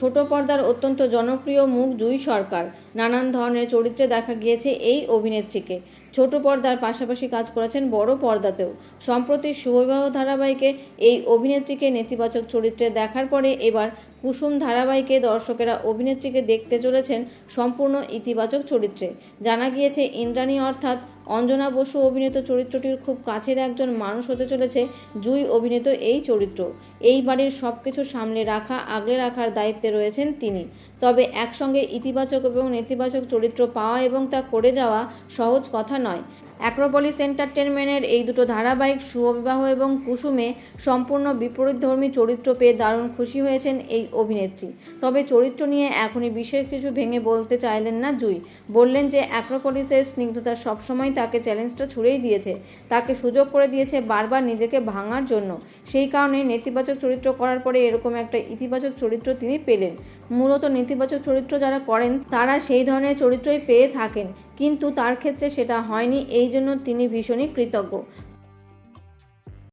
ছোট পর্দার অত্যন্ত জনপ্রিয় মুখ জুই সরকার। নানান ধরনের চরিত্রে দেখা গিয়েছে এই অভিনেত্রীকে। ছোট পর্দার পাশাপাশি কাজ করেছেন বড় পর্দাতেও। সম্প্রতি শুভবিবাহ ধারাবাহিকে এই অভিনেত্রীকে নেতিবাচক চরিত্রে দেখার পরে এবার কুসুম ধারাবাহিকে দর্শকেরা অভিনেত্রীকে দেখতে চলেছেন সম্পূর্ণ ইতিবাচক চরিত্রে। জানা গিয়েছে, ইন্দ্রাণী অর্থাৎ অঞ্জনা বসু অভিনীত চরিত্রটির খুব কাছের একজন মানুষ হতে চলেছে জুই অভিনীত এই চরিত্র। এই বাড়ির সব কিছু সামলে রাখা, আগলে রাখার দায়িত্বে রয়েছেন তিনি। তবে একসঙ্গে ইতিবাচক এবং নেতিবাচক চরিত্র পাওয়া এবং তা করে যাওয়া সহজ কথা নয়। অ্যাক্রোপলিস এন্টারটেনমেন্টের এই দুটো ধারাবাহিক শুভবিবাহ এবং কুসুমে সম্পূর্ণ বিপরীতধর্মী চরিত্র পেয়ে দারুণ খুশি হয়েছেন এই অভিনেত্রী। তবে চরিত্র নিয়ে এখনই বিশেষ কিছু ভেঙে বলতে চাইলেন না জুই। বললেন যে, অ্যাক্রোপলিসের স্নিগ্ধতা সবসময় তাকে চ্যালেঞ্জটা ছুড়েই দিয়েছে। তাকে সুযোগ করে দিয়েছে বারবার নিজেকে ভাঙার জন্য। সেই কারণে নেতিবাচক চরিত্র করার পরে এরকম একটা ইতিবাচক চরিত্র তিনি পেলেন। মূলত নেতিবাচক চরিত্র যারা করেন, তারা সেই ধরনের চরিত্রই পেয়ে থাকেন। কিন্তু তার ক্ষেত্রে সেটা হয়নি এই জন্য তিনি ভীষণই কৃতজ্ঞ।